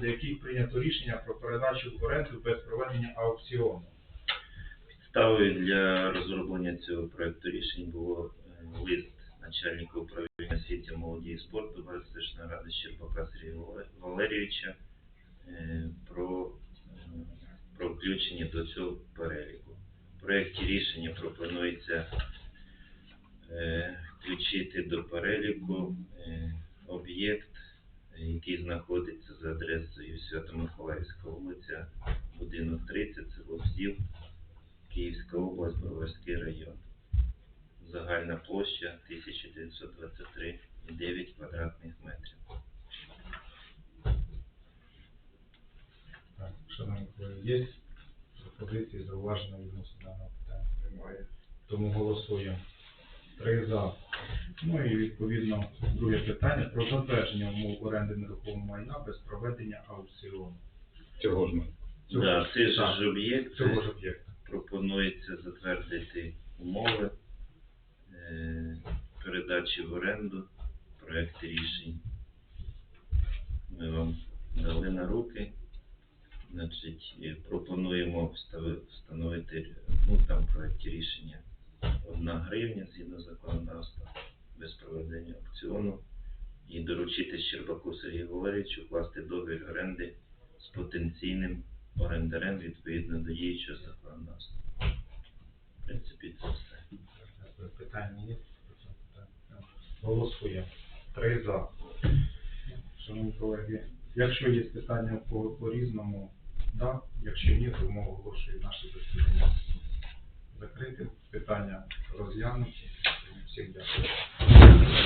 щодо яких прийнято рішення про передачу в оренду без проведення аукціону. Підставою для розроблення цього проекту рішень було е, лист начальника управління освіти, молоді і спорту Баристичної ради Щербака Сергія Валерійовича е, про, е, про включення до цього переліку. В проєкті рішення пропонується включити до переліку об'єкт, який знаходиться Свято-Миколаївська вулиця, будинок 30, село Сділ, Київська область, Броварський район. Загальна площа 1923,9 квадратних метрів. Так, шановні колеги, є пропозиції, зауваження відносно даного питання? Тому голосуємо. Три за. Ну і відповідно друге питання про затвердження умов оренди нерухомого майна без проведення аукціону. Цього ж ми. Цього Да, ж- цей же так, ж об'єкт Цього ж об'єкта. пропонується затвердити умови е, передачі в оренду проєкти рішень. Ми вам дали на руки. Значить, і пропонуємо встановити ну, там в рішення 1 гривня згідно законодавства без проведення аукціону і доручити Щербаку Сергію Валерійовичу вкласти договір оренди з потенційним орендарем відповідно до діючого законодавства. В принципі, це все. Питання є? Голосуємо. Три за. Шановні колеги, якщо є питання по, по різному, да. Якщо ні, то ми оголошую наше засідання Питання розглянуті. Всім дякую.